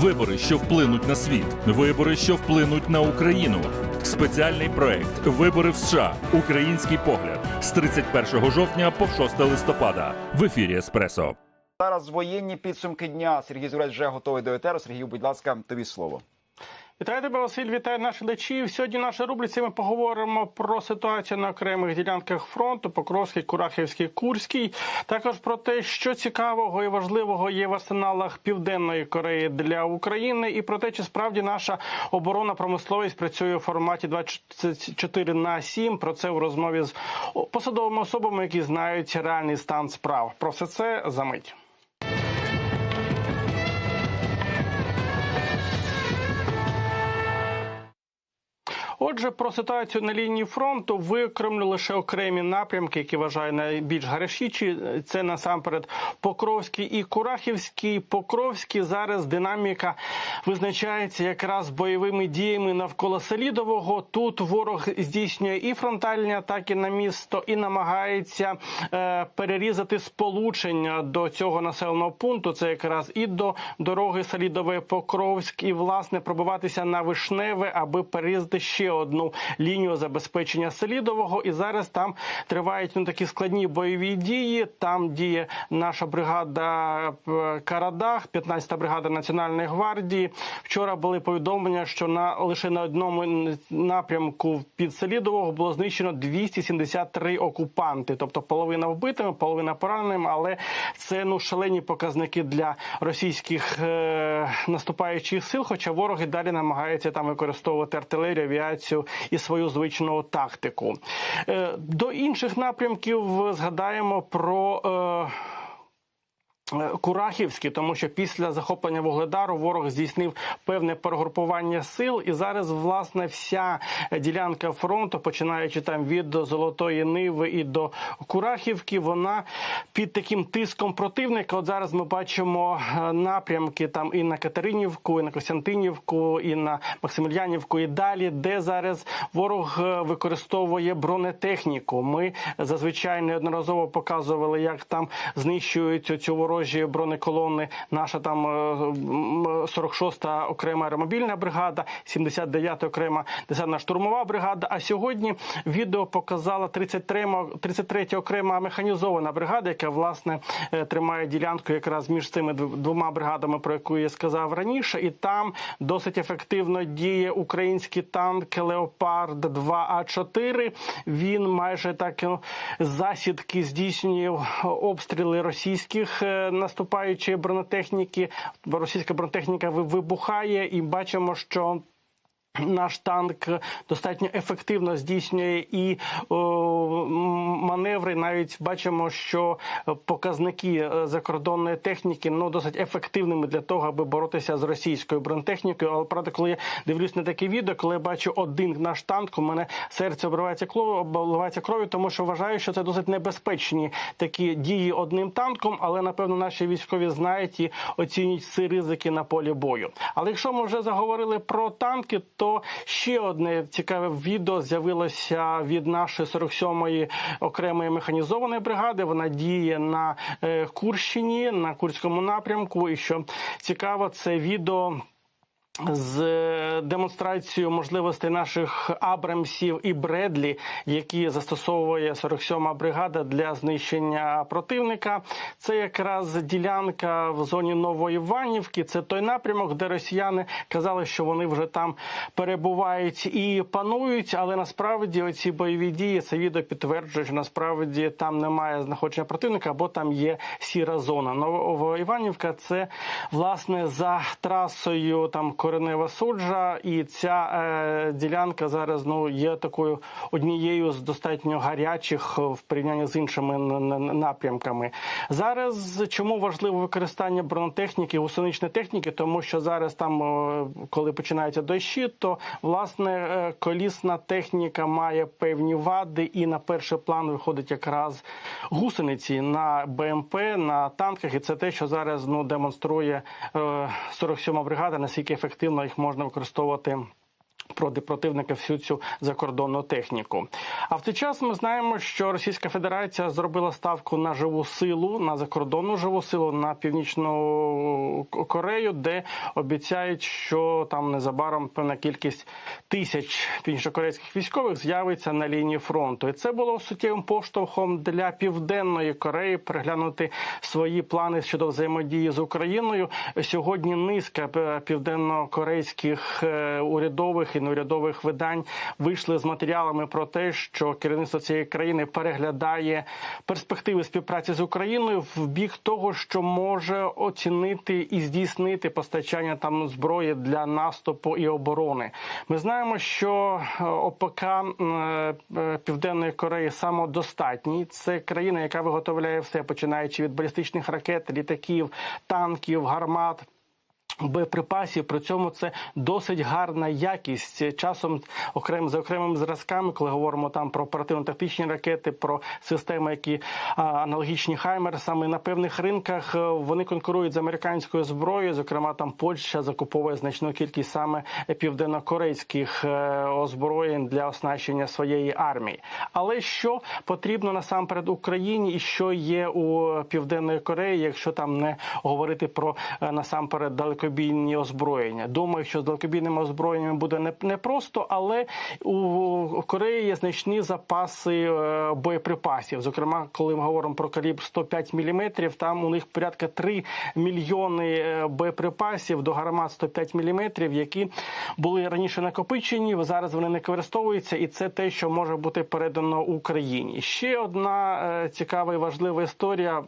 Вибори, що вплинуть на світ. Вибори, що вплинуть на Україну. Спеціальний проект Вибори в США. Український погляд з 31 жовтня по 6 листопада в ефірі Еспресо. Зараз воєнні підсумки дня. Сергій Зурець вже готовий до етеру. Сергію, будь ласка, тобі слово. Вітаю тебе, Василь, вітаю наших глядачів. Сьогодні в нашій рубриці ми поговоримо про ситуацію на окремих ділянках фронту, Покровський, Курахівський, Курський. Також про те, що цікавого і важливого є в арсеналах Південної Кореї для України, і про те, чи справді наша оборона промисловість працює у форматі 24 на 7. Про це у розмові з посадовими особами, які знають реальний стан справ. Про все це за мить. Отже, про ситуацію на лінії фронту виокремлю лише окремі напрямки, які вважаю найбільш гарячіші. Це насамперед Покровський і Курахівський. Покровський зараз динаміка визначається якраз бойовими діями навколо Селідового. Тут ворог здійснює і фронтальні атаки на місто, і намагається е, перерізати сполучення до цього населеного пункту. Це якраз і до дороги Селідове Покровськ, і власне пробиватися на вишневе, аби перерізати ще одну лінію забезпечення Селідового. І зараз там тривають ну, такі складні бойові дії. Там діє наша бригада е, Карадах, 15-та бригада Національної гвардії. Вчора були повідомлення, що на лише на одному напрямку під Селідового було знищено 273 окупанти, тобто половина вбитими, половина пораненими. Але це ну шалені показники для російських е, наступаючих сил. Хоча ворог і далі намагається там використовувати артилерію, авіацію і свою звичну тактику. Е, до інших напрямків згадаємо про. Е, Курахівський, тому що після захоплення вугледару ворог здійснив певне перегрупування сил, і зараз власне вся ділянка фронту, починаючи там від Золотої Ниви і до Курахівки, вона під таким тиском противника. От зараз ми бачимо напрямки там і на Катеринівку, і на Костянтинівку, і на Максимільянівку, і далі, де зараз ворог використовує бронетехніку. Ми зазвичай неодноразово показували, як там знищують цю ворожу ворожі бронеколони. Наша там 46-та окрема аеромобільна бригада, 79-та окрема десантна штурмова бригада. А сьогодні відео показала 33-я окрема механізована бригада, яка власне тримає ділянку якраз між цими двома бригадами, про яку я сказав раніше, і там досить ефективно діє український танк Леопард 2 А 4 Він майже так засідки здійснює обстріли російських наступаючої бронетехніки. Російська бронетехніка вибухає, і бачимо, що наш танк достатньо ефективно здійснює і о, маневри. Навіть бачимо, що показники закордонної техніки ну досить ефективними для того, аби боротися з російською бронетехнікою. Але правда, коли я дивлюсь на таке відео, коли я бачу один наш танк, у мене серце обривається кров'ю, обливається кров'ю, тому що вважаю, що це досить небезпечні такі дії одним танком. Але напевно наші військові знають і оцінюють ці ризики на полі бою. Але якщо ми вже заговорили про танки, то ще одне цікаве відео з'явилося від нашої 47-ї окремої механізованої бригади. Вона діє на Курщині, на Курському напрямку. І що цікаво, це відео. З демонстрацією можливостей наших Абрамсів і Бредлі, які застосовує 47-ма бригада для знищення противника, це якраз ділянка в зоні Нової Іванівки. Це той напрямок, де росіяни казали, що вони вже там перебувають і панують. Але насправді оці бойові дії це відео підтверджує, що насправді там немає знаходження противника, або там є сіра зона. Нова Іванівка це власне за трасою там коренева суджа, і ця е, ділянка зараз ну є такою однією з достатньо гарячих в порівнянні з іншими напрямками. Зараз чому важливо використання бронетехніки, гусеничної техніки, тому що зараз там, коли починаються дощі, то власне колісна техніка має певні вади, і на перший план виходить якраз гусениці на БМП, на танках, і це те, що зараз ну демонструє 47-ма бригада, наскільки ефективно їх можна використовувати проти противника всю цю закордонну техніку. А в цей час ми знаємо, що Російська Федерація зробила ставку на живу силу, на закордонну живу силу на північну Корею, де обіцяють, що там незабаром певна кількість тисяч північнокорейських військових з'явиться на лінії фронту. І це було суттєвим поштовхом для південної Кореї переглянути свої плани щодо взаємодії з Україною. Сьогодні низка південно-корейських е, урядових і неурядових видань вийшли з матеріалами про те, що керівництво цієї країни переглядає перспективи співпраці з Україною в бік того, що може оцінити і здійснити постачання там зброї для наступу і оборони. Ми знаємо, що е, ОПК е, е, Південної Кореї самодостатній. Це країна, яка виготовляє все, починаючи від балістичних ракет, літаків, танків, гармат. Боєприпасів при цьому це досить гарна якість. Часом окрем за окремими зразками, коли говоримо там про оперативно-тактичні ракети, про системи, які а, аналогічні Хаймер, саме на певних ринках е, вони конкурують з американською зброєю. Зокрема, там Польща закуповує значну кількість саме південно-корейських е, озброєнь для оснащення своєї армії. Але що потрібно насамперед Україні, і що є у південної Кореї, якщо там не говорити про е, насамперед далекобійні озброєння. Думаю, що з далекобійними озброєннями буде не, не просто, але у Кореї є значні запаси е, боєприпасів. Зокрема, коли ми говоримо про калібр 105 мм, там у них порядка 3 мільйони е, боєприпасів до гармат 105 мм, які були раніше накопичені. Зараз вони не використовуються, і це те, що може бути передано Україні. Ще одна е, цікава і важлива історія.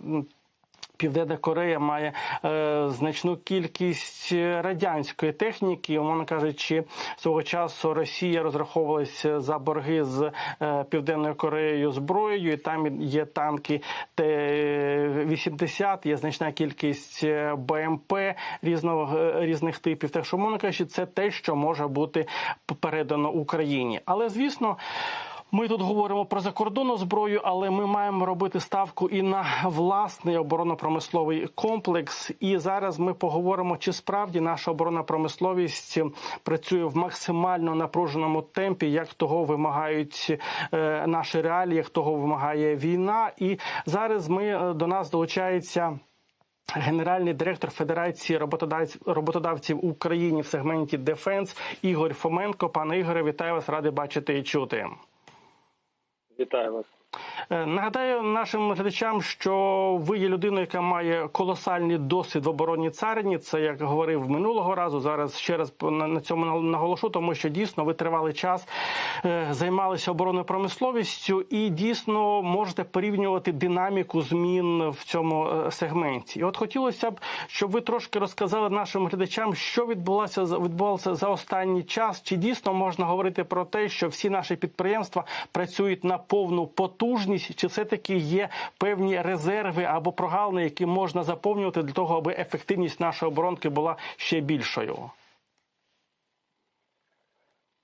Південна Корея має е, значну кількість радянської техніки. Умовно кажучи, свого часу Росія розраховувалася за борги з е, Південною Кореєю зброєю. І там є танки Т-80, є значна кількість е, БМП різного е, різних типів. Так що, умовно кажучи, це те, що може бути передано Україні. Але звісно. Ми тут говоримо про закордонну зброю, але ми маємо робити ставку і на власний оборонно-промисловий комплекс. І зараз ми поговоримо, чи справді наша оборонна промисловість працює в максимально напруженому темпі, як того вимагають е, наші реалії, як того вимагає війна. І зараз ми е, до нас долучається. Генеральний директор Федерації роботодавців, роботодавців Україні в сегменті Дефенс Ігор Фоменко. Пане Ігоре, вітаю вас, радий бачити і чути. Вітаю вас. Е, Нагадаю нашим глядачам, що ви є людиною, яка має колосальний досвід в оборонній царині. Це як говорив минулого разу. Зараз ще раз на цьому наголошу, тому що дійсно ви тривалий час е, займалися оборонною промисловістю і дійсно можете порівнювати динаміку змін в цьому е, сегменті. І от хотілося б, щоб ви трошки розказали нашим глядачам, що відбулося відбувалося за останній час. Чи дійсно можна говорити про те, що всі наші підприємства працюють на повну потужність, чи все таки є певні резерви або прогалини, які можна заповнювати для того, аби ефективність нашої оборонки була ще більшою?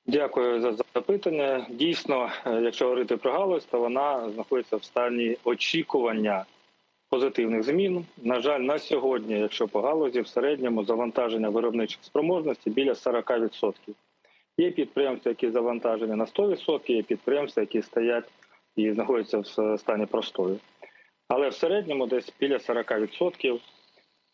Дякую за запитання. Дійсно, е, якщо говорити про галузь, то вона знаходиться в стані очікування позитивних змін. На жаль, на сьогодні, якщо по галузі, в середньому завантаження виробничих спроможностей біля 40%. Є підприємства, які завантажені на 100%, є підприємства, які стоять і знаходяться в стані простою. Але в середньому десь біля 40%.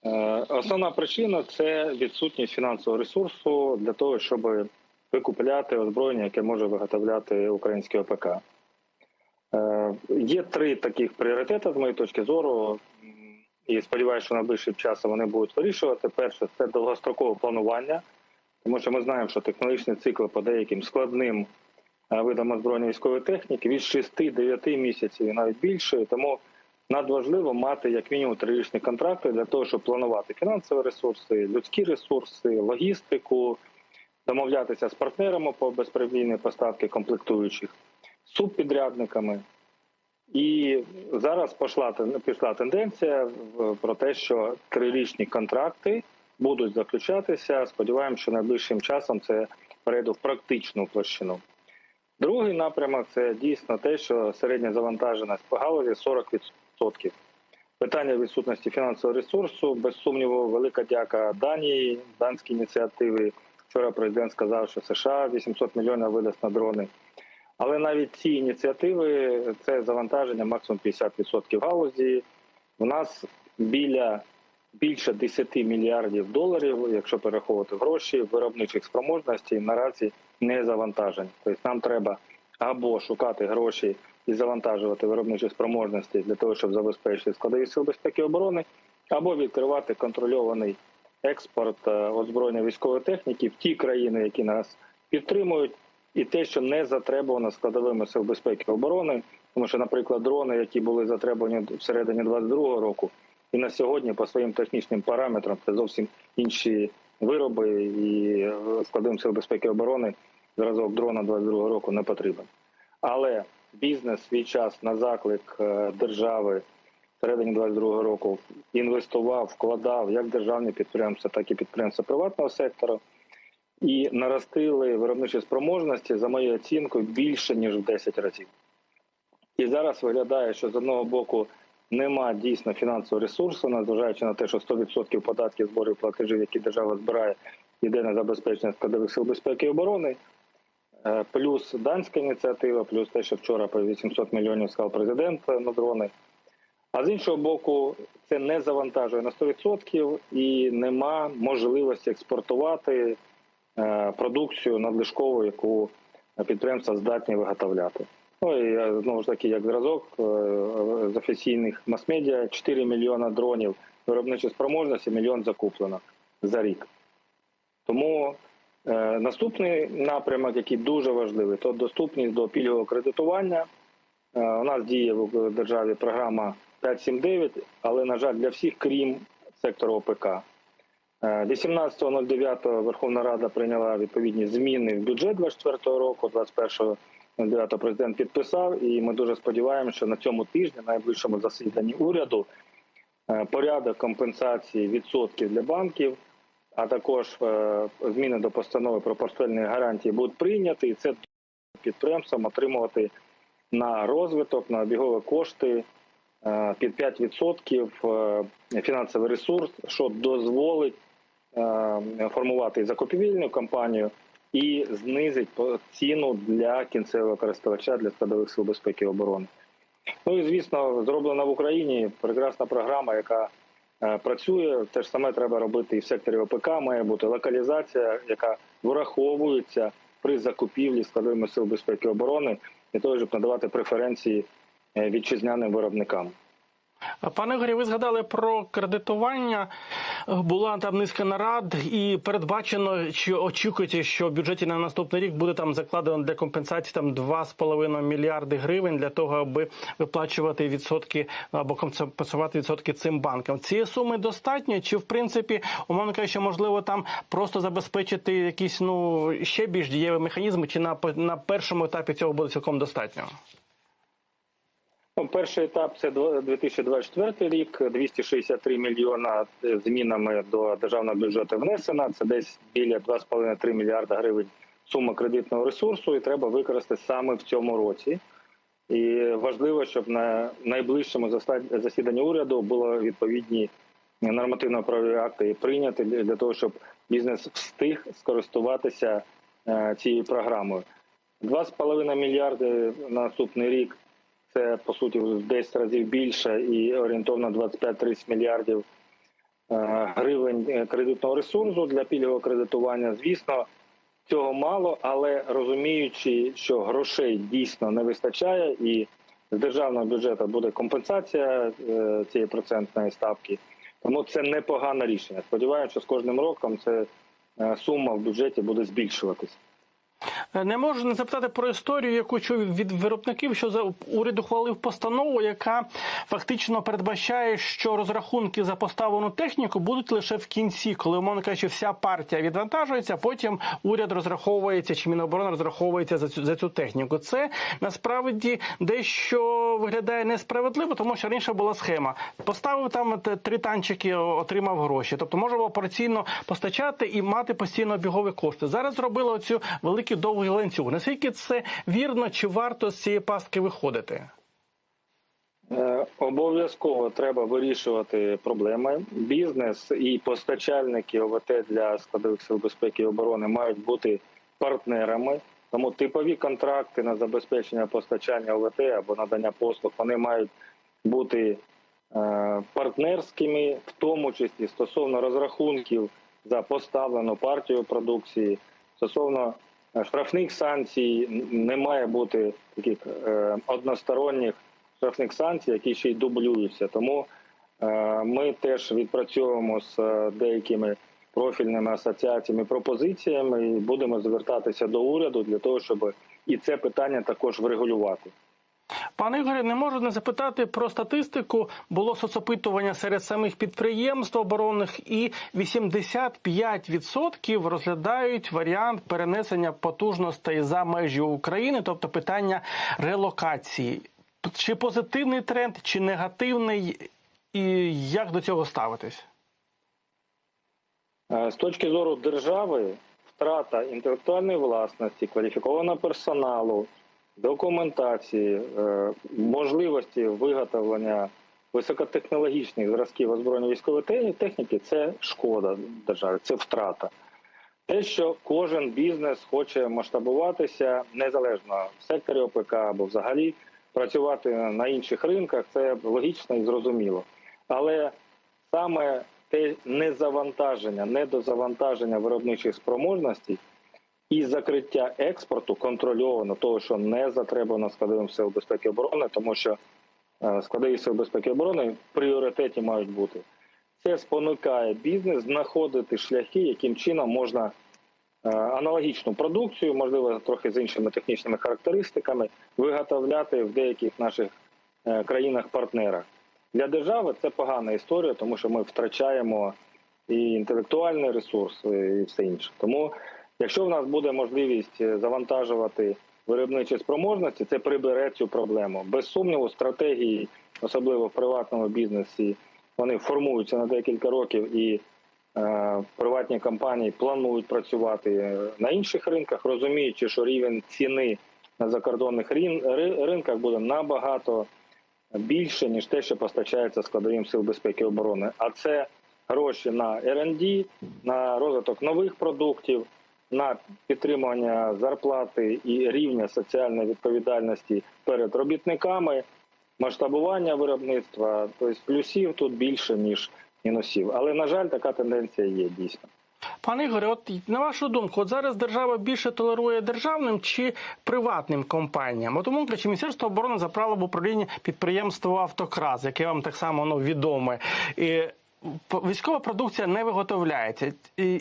Е, Основна причина це відсутність фінансового ресурсу для того, щоб викупляти озброєння, яке може виготовляти український ОПК. Е, Є три таких пріоритети з моєї точки зору, і сподіваюся, що найближчим часом вони будуть вирішувати. Перше це довгострокове планування, тому що ми знаємо, що технологічний цикл по деяким складним е, видам озброєння військової техніки від 6-9 місяців і навіть більше. Тому надважливо мати як мінімум трирічні контракти для того, щоб планувати фінансові ресурси, людські ресурси, логістику, домовлятися з партнерами по безперебійній поставки комплектуючих, субпідрядниками. І зараз пішла, пішла тенденція про те, що трирічні контракти будуть заключатися. Сподіваємося, що найближчим часом це перейде в практичну площину. Другий напрямок це дійсно те, що середня завантаженість по галузі 40%. Питання відсутності фінансового ресурсу, без сумніву, велика дяка Данії, данській ініціативі Вчора президент сказав, що США 800 мільйонів видасть на дрони. Але навіть ці ініціативи це завантаження максимум 50% галузі. У нас біля більше 10 мільярдів доларів, якщо перераховувати гроші, виробничих спроможностей наразі не завантажені. Тобто нам треба або шукати гроші і завантажувати виробничі спроможності для того, щоб забезпечити складові сил безпеки і оборони, або відкривати контрольований експорт е, озброєння військової техніки в ті країни, які нас підтримують, і те, що не затребувано складовими сил безпеки і оборони, тому що, наприклад, дрони, які були затребувані всередині 22-го року, і на сьогодні по своїм технічним параметрам це зовсім інші вироби і е, складовим сил безпеки і оборони зразок дрона 22-го року не потрібен. Але бізнес свій час на заклик е, держави середині 22-го року інвестував, вкладав як державні підприємства, так і підприємства приватного сектору. І наростили виробничі спроможності, за моєю оцінкою, більше ніж в 10 разів. І зараз виглядає, що з одного боку нема дійсно фінансового ресурсу, незважаючи на те, що 100% податків зборів платежів, які держава збирає, йде на забезпечення складових сил безпеки і оборони. Е, Плюс данська ініціатива, плюс те, що вчора по 800 мільйонів сказав президент на дрони. А з іншого боку, це не завантажує на 100% і нема можливості експортувати е, продукцію надлишкову, яку підприємства здатні виготовляти. Ну і е, знову ж таки, як зразок е, з офіційних мас-медіа, 4 мільйона дронів виробничої спроможності, мільйон закуплено за рік. Тому е, наступний напрямок, який дуже важливий, то доступність до пільгового кредитування. Е, у нас діє в державі програма 579, але, на жаль, для всіх, крім сектору ОПК. Е, 18.09 Верховна Рада прийняла відповідні зміни в бюджет 2024 року. 21.09 президент підписав, і ми дуже сподіваємося, що на цьому тижні, на найближчому засіданні уряду, е, порядок компенсації відсотків для банків, а також е, зміни до постанови про портфельні гарантії будуть прийняті, і це підприємствам отримувати на розвиток, на обігові кошти е, під 5% е, фінансовий ресурс, що дозволить формувати закупівельну кампанію і знизить ціну для кінцевого користувача для складових сил безпеки і оборони. Ну і звісно, зроблена в Україні прекрасна програма, яка працює. Те ж саме треба робити і в секторі ОПК. Має бути локалізація, яка враховується при закупівлі складовими сил безпеки і оборони, для того, щоб надавати преференції е, вітчизняним виробникам. Пане Ігорі, ви згадали про кредитування. Була там низка нарад, і передбачено, чи очікуєте, що в бюджеті на наступний рік буде там закладено для компенсації там 2,5 мільярди гривень для того, аби виплачувати відсотки або компенсувати відсотки цим банкам. Цієї суми достатньо, чи в принципі, умовно кажучи, можливо, там просто забезпечити якісь ну ще більш дієві механізми, чи на, на першому етапі цього буде цілком достатньо? Ну, перший етап це дво- 2024 рік. 263 мільйона е, змінами до державного бюджету внесено. Це десь біля 2,5-3 мільярда гривень сума кредитного ресурсу, і треба використати саме в цьому році. І важливо, щоб на найближчому засіданні уряду було відповідні нормативно-правові акти прийняті для для того, щоб бізнес встиг скористуватися е, цією програмою. 2,5 мільярди на наступний рік це по суті в 10 разів більше і орієнтовно 25-30 мільярдів е, гривень е, кредитного ресурсу для пільгового кредитування. Звісно, цього мало, але розуміючи, що грошей дійсно не вистачає, і з державного бюджету буде компенсація е, цієї процентної ставки. Тому це непогане рішення. Сподіваюся, що з кожним роком це сума в бюджеті буде збільшуватися. Не можу не запитати про історію, яку чув від виробників, що за уряд ухвалив постанову, яка фактично передбачає, що розрахунки за поставлену техніку будуть лише в кінці, коли умовно кажучи, вся партія відвантажується. Потім уряд розраховується, чи Міноборони розраховується за цю за цю техніку. Це насправді дещо виглядає несправедливо, тому що раніше була схема. Поставив там три танчики, отримав гроші. Тобто можна було операційно постачати і мати постійно обігові кошти. Зараз зробили оцю великий довгий ланцюг. Наскільки це вірно, чи варто з цієї пастки виходити? Е, Обов'язково треба вирішувати проблеми. Бізнес і постачальники ОВТ для складових сил безпеки і оборони мають бути партнерами. Тому типові контракти на забезпечення постачання ОВТ або надання послуг вони мають бути е, партнерськими, в тому числі стосовно розрахунків за поставлену партію продукції, стосовно штрафних санкцій, не має бути таких е, односторонніх штрафних санкцій, які ще й дублюються. Тому е, ми теж відпрацьовуємо з е, деякими профільними асоціаціями пропозиціями і будемо звертатися до уряду для того, щоб і це питання також врегулювати. Пане Ігорі, не можу не запитати про статистику. Було соцопитування серед самих підприємств оборонних, і 85% розглядають варіант перенесення потужностей за межі України, тобто питання релокації. Чи позитивний тренд, чи негативний, і як до цього ставитись? Е, З точки зору держави, втрата інтелектуальної власності, кваліфікованого персоналу, документації, е, можливості виготовлення високотехнологічних зразків озброєння військової техніки це шкода державі, це втрата. Те, що кожен бізнес хоче масштабуватися незалежно в секторі ОПК або взагалі працювати на інших ринках, це логічно і зрозуміло. Але саме те незавантаження, недозавантаження виробничих спроможностей і закриття експорту контрольовано того, що не затребувано складовим сил безпеки оборони, тому що е, складові сил безпеки оборони в пріоритеті мають бути. Це спонукає бізнес знаходити шляхи, яким чином можна е, аналогічну продукцію, можливо, трохи з іншими технічними характеристиками, виготовляти в деяких наших е, країнах-партнерах. Для держави це погана історія, тому що ми втрачаємо і інтелектуальний ресурс, і все інше. Тому, якщо в нас буде можливість е, завантажувати виробничі спроможності, це прибере цю проблему. Без сумніву, стратегії, особливо в приватному бізнесі, вони формуються на декілька років і е, приватні компанії планують працювати е, на інших ринках, розуміючи, що рівень ціни на закордонних рин- ри- ринках буде набагато більше ніж те, що постачається складовим сил безпеки і оборони. А це гроші на R&D, на розвиток нових продуктів, на підтримання зарплати і рівня соціальної відповідальності перед робітниками, масштабування виробництва. Тобто плюсів тут більше ніж мінусів. Але на жаль, така тенденція є дійсно. Пане Ігоре, от на вашу думку, от зараз держава більше толерує державним чи приватним компаніям? От, умовно кажучи, Міністерство оборони забрало в управління підприємство Автокрас, яке вам так само ну, відоме. І військова продукція не виготовляється.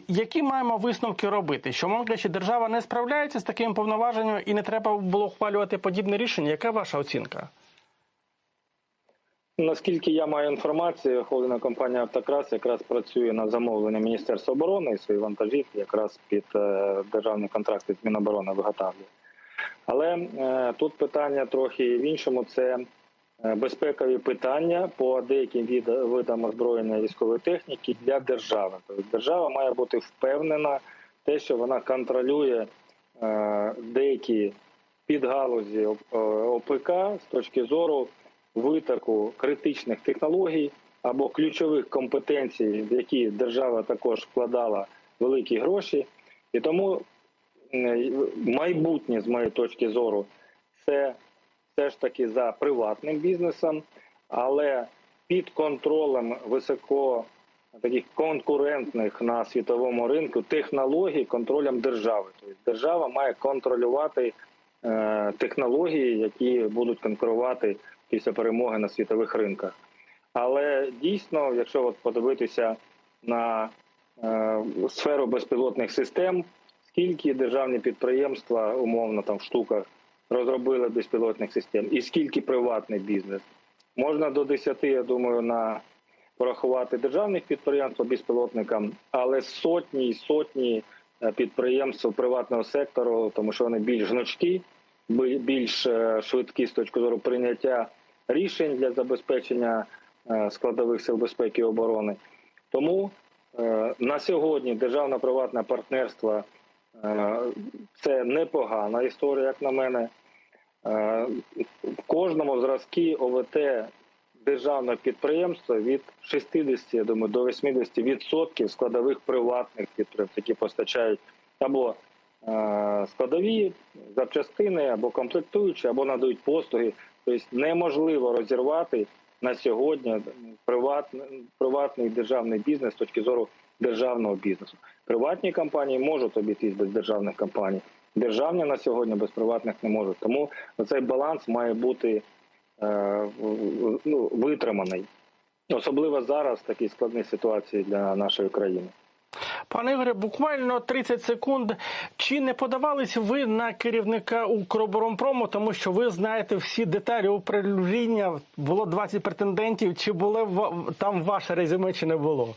Які маємо висновки робити? Що кажучи, держава не справляється з такими повноваженнями і не треба було ухвалювати подібне рішення? Яка ваша оцінка? Наскільки я маю інформацію, холдинга компанія «Автокрас» якраз працює на замовлення Міністерства оборони і свої вантажівки якраз під е, державні контракти з Міноборони виготовлює. Але е, тут питання трохи в іншому: це безпекові питання по деяким видам озброєння військової техніки для держави. Тобто держава має бути впевнена те, що вона контролює е, деякі підгалузі е, ОПК з точки зору витоку критичних технологій або ключових компетенцій, в які держава також вкладала великі гроші. І тому е, майбутнє, з моєї точки зору, це все ж таки за приватним бізнесом, але під контролем високо таких конкурентних на світовому ринку технологій контролем держави. Тобто держава має контролювати е, технології, які будуть конкурувати після перемоги на світових ринках. Але дійсно, якщо от подивитися на е, сферу безпілотних систем, скільки державні підприємства, умовно там в штуках, розробили безпілотних систем, і скільки приватний бізнес, можна до 10, я думаю, на порахувати державних підприємств по безпілотникам, але сотні і сотні е, підприємств приватного сектору, тому що вони більш гнучкі, більш е, швидкі з точки зору прийняття рішень для забезпечення е, складових сил безпеки і оборони. Тому на сьогодні державно приватне партнерство це непогана історія, як на мене. Е, В кожному зразки ОВТ державного підприємства від 60, я думаю, до 80 відсотків складових приватних підприємств, які постачають або е, складові запчастини, або комплектуючі, або надають послуги. Тобто неможливо розірвати на сьогодні приватний, приватний державний бізнес з точки зору державного бізнесу. Приватні компанії можуть обійтись без державних компаній. Державні на сьогодні без приватних не можуть. Тому цей баланс має бути е, ну, витриманий. Особливо зараз в такій складній ситуації для нашої країни. Пане Ігоре, буквально 30 секунд. Чи не подавались ви на керівника Укроборонпрому, тому що ви знаєте всі деталі управління? Було 20 претендентів. Чи було там ваше резюме, чи не було?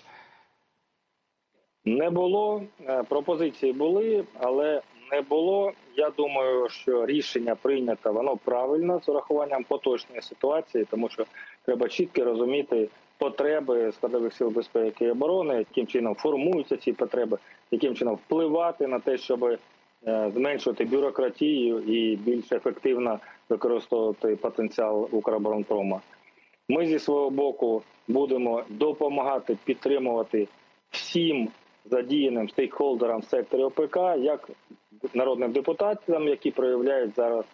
Не було е, пропозиції були, але не було. Я думаю, що рішення прийнято воно правильно з урахуванням поточної ситуації, тому що треба чітко розуміти потреби складових сил безпеки і оборони, яким чином формуються ці потреби, яким чином впливати на те, щоб е, зменшувати бюрократію і більш ефективно використовувати потенціал Укроборонпрома. Ми зі свого боку будемо допомагати підтримувати всім задіяним стейкхолдерам в секторі ОПК, як народним депутатам, які проявляють зараз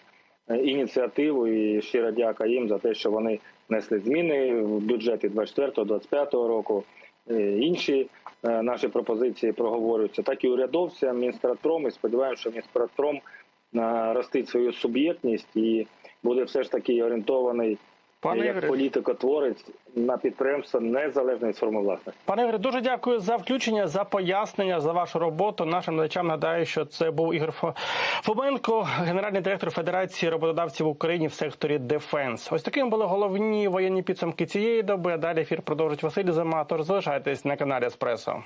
е, ініціативу, і щиро дяка їм за те, що вони внесли зміни в бюджети 24-25 року. Е, Інші е, наші пропозиції проговорюються, так і урядовцям, Мінстратпром. І сподіваємося, що Мінстратпром е, ростить свою суб'єктність і буде все ж таки орієнтований Пане як Ігоре, політикотворець на підприємство незалежно від форми власності. Пане Ігоре, дуже дякую за включення, за пояснення, за вашу роботу. Нашим глядачам нагадаю, що це був Ігор Фо- Фоменко, генеральний директор Федерації роботодавців в Україні в секторі Дефенс. Ось таким були головні воєнні підсумки цієї доби. Далі ефір продовжить Василь Зима. Тож залишайтесь на каналі Еспресо.